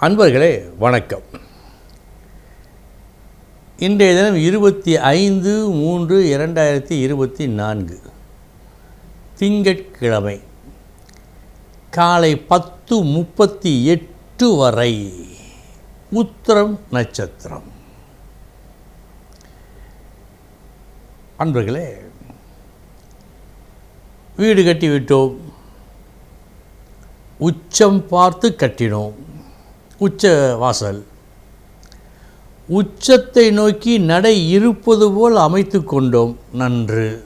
அன்பர்களே வணக்கம். இன்றைய தினம் இருபத்தி ஐந்து மூன்று இரண்டாயிரத்தி இருபத்தி நான்கு. திங்கட்கிழமை காலை பத்து முப்பத்தி எட்டு வரை உத்திரம் நட்சத்திரம். அன்பர்களே வீடு கட்டிவிட்டோம் உச்சம் பார்த்து கட்டினோம். உச்ச வாசல் உச்சத்தை நோக்கி நடை இருப்பது போல் அமைத்து கொண்டோம். நன்று.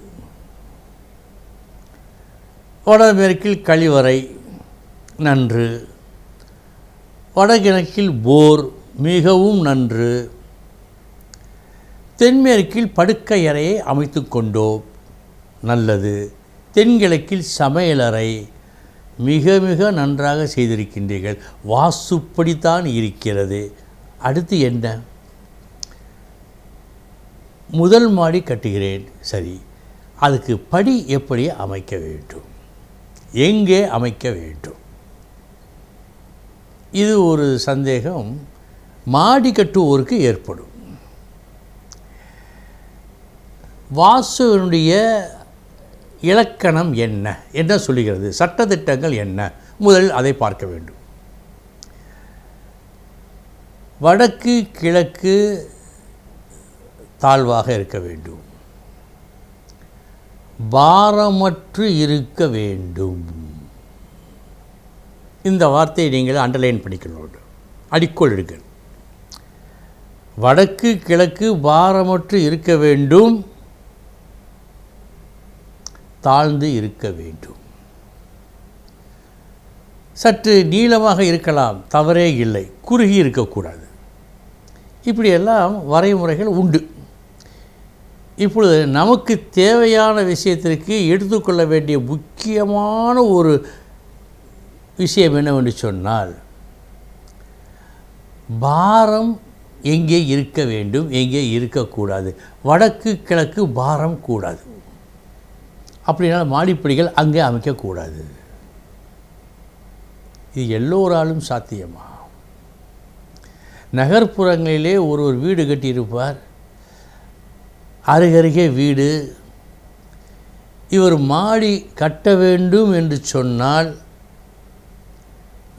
வடமேற்கில் கழிவறை. நன்று. வடகிழக்கில் போர். மிகவும் நன்று. தென்மேற்கில் படுக்கையறையை அமைத்து கொண்டோம். நல்லது. தென்கிழக்கில் சமையலறை. மிக மிக நன்றாக செய்திருக்கின்றீர்கள். வாசுப்படித்தான் இருக்கிறது. அடுத்து என்ன? முதல் மாடி கட்டுகிறேன். சரி. அதுக்கு படி எப்படி அமைக்க வேண்டும்? எங்கே அமைக்க வேண்டும்? இது ஒரு சந்தேகம். மாடி கட்டுவோருக்கு ஏற்படும். வாசுவினுடைய இலக்கணம் என்ன? என்ன சொல்லுகிறது? சட்டத்திட்டங்கள் என்ன? முதலில் அதை பார்க்க வேண்டும். வடக்கு கிழக்கு தாழ்வாக இருக்க வேண்டும். பாரமற்று இருக்க வேண்டும். இந்த வார்த்தையை நீங்கள் அண்டர்லைன் பண்ணிக்கணும். அடிக்கோள் எடுங்கள். வடக்கு கிழக்கு பாரமற்று இருக்க வேண்டும். தாழ்ந்து இருக்க வேண்டும். சற்று நீளமாக இருக்கலாம் தவறே இல்லை குறுகி இருக்கக்கூடாது. இப்படியெல்லாம் வரைமுறைகள் உண்டு. இப்பொழுது நமக்கு தேவையான விஷயத்திற்கு எடுத்துக்கொள்ள வேண்டிய முக்கியமான ஒரு விஷயம் என்னவென்று சொன்னால் பாரம் எங்கே இருக்க வேண்டும் எங்கே இருக்கக்கூடாது. வடக்கு கிழக்கு பாரம் கூடாது. அப்படின்னா மாடிப்படிகள் அங்கே அமைக்கக்கூடாது. இது எல்லோராலும் சாத்தியமா? நகர்ப்புறங்களிலே ஒரு ஒரு வீடு கட்டியிருப்பார். அருகருகே வீடு. இவர் மாடி கட்ட வேண்டும் என்று சொன்னால்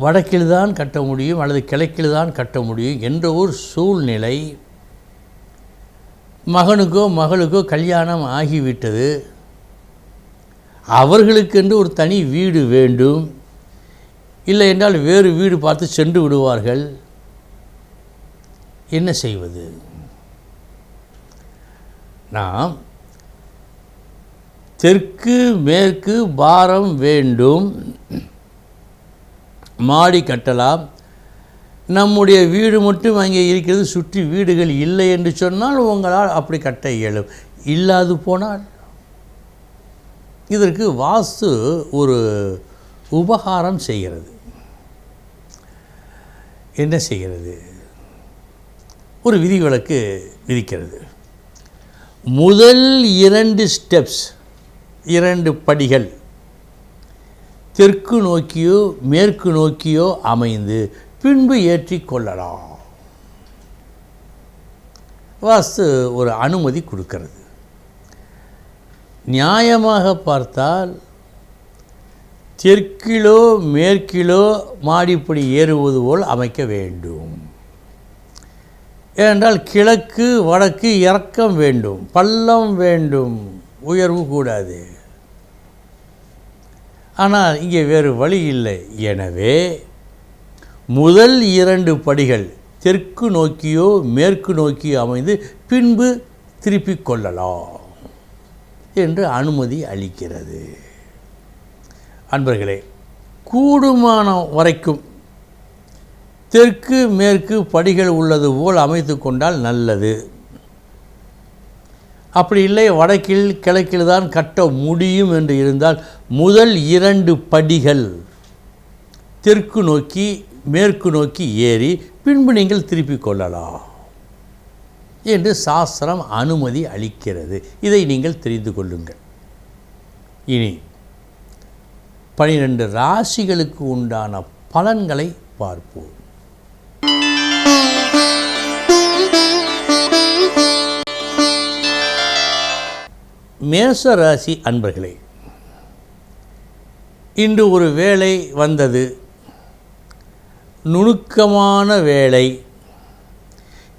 வடக்கில் தான் கட்ட முடியும் அல்லது கிழக்கில் தான் கட்ட முடியும் என்ற ஒரு சூழ்நிலை மகனுக்கோ மகளுக்கோ கல்யாணம் ஆகிவிட்டது. அவர்களுக்கென்று ஒரு தனி வீடு வேண்டும். இல்லை என்றால் வேறு வீடு பார்த்து சென்று விடுவார்கள். என்ன செய்வது? நாம் தெற்கு மேற்கு பாரம் வேண்டும். மாடி கட்டலாம். நம்முடைய வீடு மட்டும் அங்கே இருக்கிறது சுற்றி வீடுகள் இல்லை என்று சொன்னால் உங்களால் அப்படி கட்ட இயலும். இல்லாது போனால் இதற்கு வாஸ்து ஒரு உபகாரம் செய்கிறது. என்ன செய்கிறது? ஒரு விதிவிலக்கு விதிக்கிறது. முதல் இரண்டு ஸ்டெப்ஸ் இரண்டு படிகள் தெற்கு நோக்கியோ மேற்கு நோக்கியோ அமைந்து பின்பு ஏற்றி கொள்ளலாம். வாஸ்து ஒரு அனுமதி கொடுக்கிறது. நியாயமாக பார்த்தால் தெற்கிலோ மேற்கிலோ மாடிப்படி ஏறுவது போல் அமைக்க வேண்டும். ஏனென்றால் கிழக்கு வடக்கு இறக்கம் வேண்டும் பள்ளம் வேண்டும் உயர்வு கூடாது. ஆனால் இங்கே வேறு வழி இல்லை. எனவே முதல் இரண்டு படிகள் தெற்கு நோக்கியோ மேற்கு நோக்கியோ அமைந்து பின்பு திருப்பிக் கொள்ளலாம். என்று அனுமதி அளிக்கிறது. அன்பர்களே கூடுமான வரைக்கும் தெற்கு மேற்கு படிகள் உள்ளது போல் அமைத்து கொண்டால் நல்லது. அப்படி இல்லை வடக்கில் கிழக்கில் தான் கட்ட முடியும் என்று இருந்தால் முதல் இரண்டு படிகள் தெற்கு நோக்கி மேற்கு நோக்கி ஏறி பின்பு நீங்கள் திருப்பிக் கொள்ளலாம். என்று சாஸ்திரம் அனுமதி அளிக்கிறது. இதை நீங்கள் தெரிந்து கொள்ளுங்கள். இனி பனிரெண்டு ராசிகளுக்கு உண்டான பலன்களை பார்ப்போம். மேச ராசி அன்பர்களே இன்று ஒரு வேலை வந்தது. நுணுக்கமான வேலை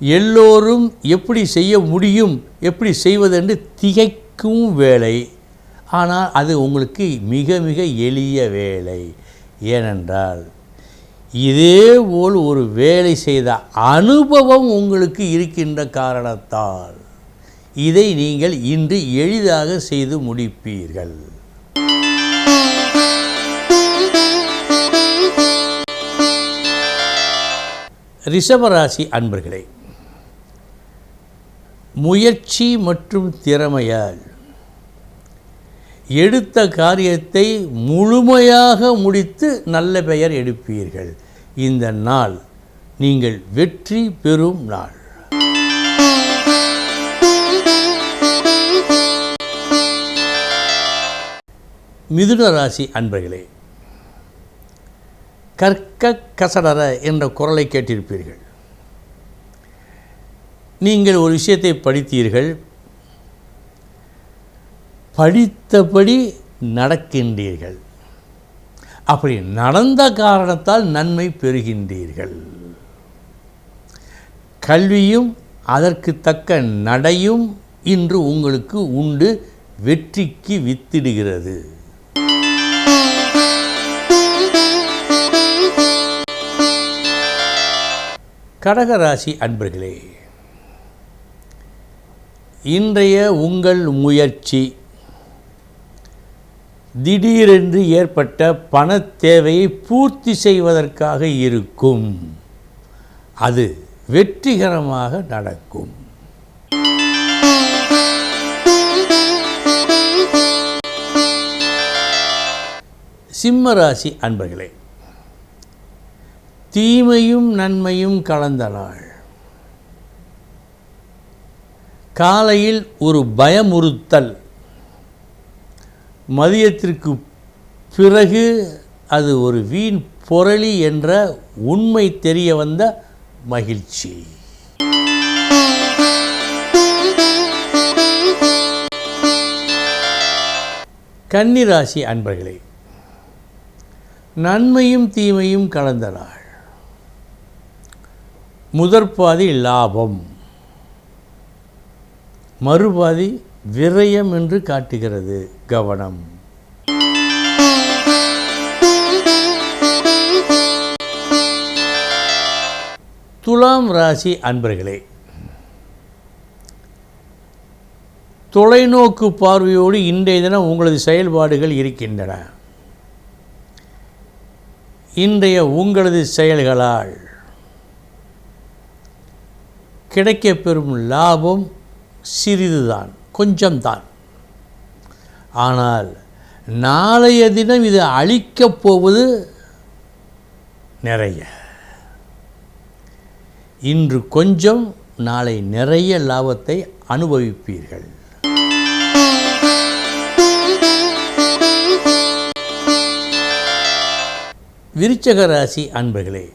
எல்லோரும் எப்படி செய்ய முடியும் எப்படி செய்வதென்று திகைக்கும் வேலை. ஆனால் அது உங்களுக்கு மிக மிக எளிய வேலை. ஏனென்றால் இதேபோல் ஒரு வேலை செய்த அனுபவம் உங்களுக்கு இருக்கின்ற காரணத்தால் இதை நீங்கள் இன்று எளிதாக செய்து முடிப்பீர்கள். ரிஷபராசி அன்பர்களே முயற்சி மற்றும் திறமையால் எடுத்த காரியத்தை முழுமையாக முடித்து நல்ல பெயர் எடுப்பீர்கள். இந்த நாள் நீங்கள் வெற்றி பெறும் நாள். மிதுன ராசி அன்பர்களே கற்க கசடர என்ற குரலை கேட்டிருப்பீர்கள். நீங்கள் ஒரு விஷயத்தை படித்தீர்கள். படித்தபடி நடக்கின்றீர்கள். அப்படி நடந்த காரணத்தால் நன்மை பெறுகின்றீர்கள். கல்வியும் அதற்கு தக்க நடையும் இன்று உங்களுக்கு உண்டு. வெற்றிக்கு வித்திடுகிறது. கடகராசி அன்பர்களே இன்றைய உங்கள் முயற்சி. திடீரென்று ஏற்பட்ட பணத் தேவையை பூர்த்தி செய்வதற்காக இருக்கும். அது வெற்றிகரமாக நடக்கும். சிம்மராசி அன்பர்களே தீமையும் நன்மையும் கலந்த நாள். காலையில் ஒரு பயமுறுத்தல். மதியத்திற்கு பிறகு அது ஒரு வீண் பொருளி என்ற உண்மை தெரிய வந்த மகிழ்ச்சி. கன்னிராசி அன்பர்களே நன்மையும் தீமையும் கலந்த நாள். முதற்பாதி லாபம். மறுபாதி விரயம் என்று காட்டுகிறது கவனம். துலாம் ராசி அன்பர்களே தொலைநோக்கு பார்வையோடு இன்றைய தினம் உங்களது செயல்பாடுகள் இருக்கின்றன. இன்றைய உங்களது செயல்களால் கிடைக்கப்பெறும் லாபம் சிறிதுதான் கொஞ்சம்தான். ஆனால் நாளைய தினம் இது அழிக்கப் போவது நிறைய. இன்று கொஞ்சம் நாளை நிறைய லாபத்தை அனுபவிப்பீர்கள். விருச்சக ராசி அன்பர்களே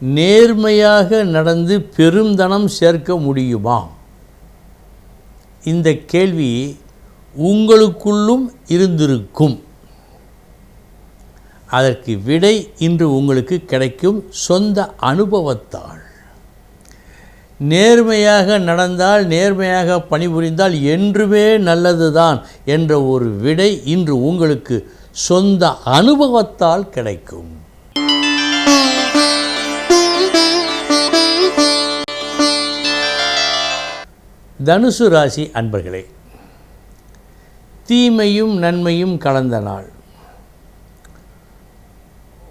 நேர்மையாக நடந்து பெருந்தனம் சேர்க்க முடியுமா? இந்த கேள்வி உங்களுக்குள்ளும் இருந்திருக்கும். அதற்கு விடை இன்று உங்களுக்கு கிடைக்கும் சொந்த அனுபவத்தால். நேர்மையாக நடந்தால் நேர்மையாக பணிபுரிந்தால் என்றுமே நல்லதுதான் என்ற ஒரு விடை இன்று உங்களுக்கு சொந்த அனுபவத்தால் கிடைக்கும். தனுசு ராசி அன்பர்களே தீமையும் நன்மையும் கலந்த நாள்.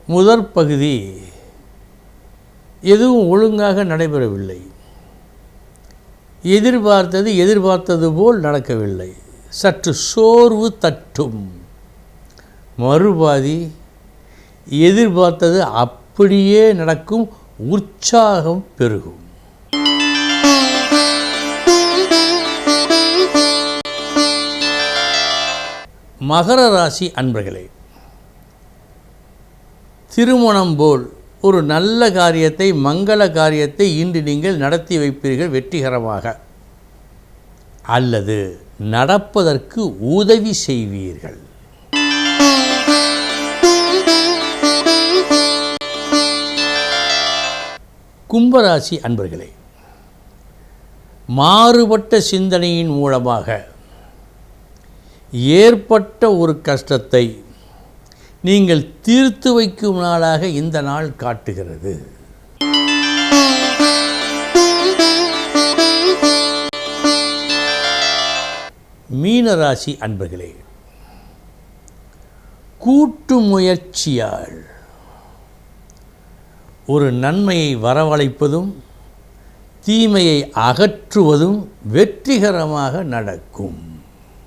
முதற் பகுதி எதுவும் ஒழுங்காக நடைபெறவில்லை. எதிர்பார்த்தது எதிர்பார்த்தது போல் நடக்கவில்லை. சற்று சோர்வு தட்டும். மறுபாதி எதிர்பார்த்தது அப்படியே நடக்கும் உற்சாகம் பெருகும். மகர ராசி அன்பர்களே திருமணம் போல் ஒரு நல்ல காரியத்தை மங்கள காரியத்தை இன்று நீங்கள் நடத்தி வைப்பீர்கள் வெற்றிகரமாக. அல்லது நடப்பதற்கு உதவி செய்வீர்கள். கும்பராசி அன்பர்களே மாறுபட்ட சிந்தனையின் மூலமாக ஏற்பட்ட ஒரு கஷ்டத்தை நீங்கள் தீர்த்து வைக்கும் நாளாக இந்த நாள் காட்டுகிறது. மீனராசி அன்பர்களே கூட்டு முயற்சியால் ஒரு நன்மையை வரவழைப்பதும் தீமையை அகற்றுவதும் வெற்றிகரமாக நடக்கும்.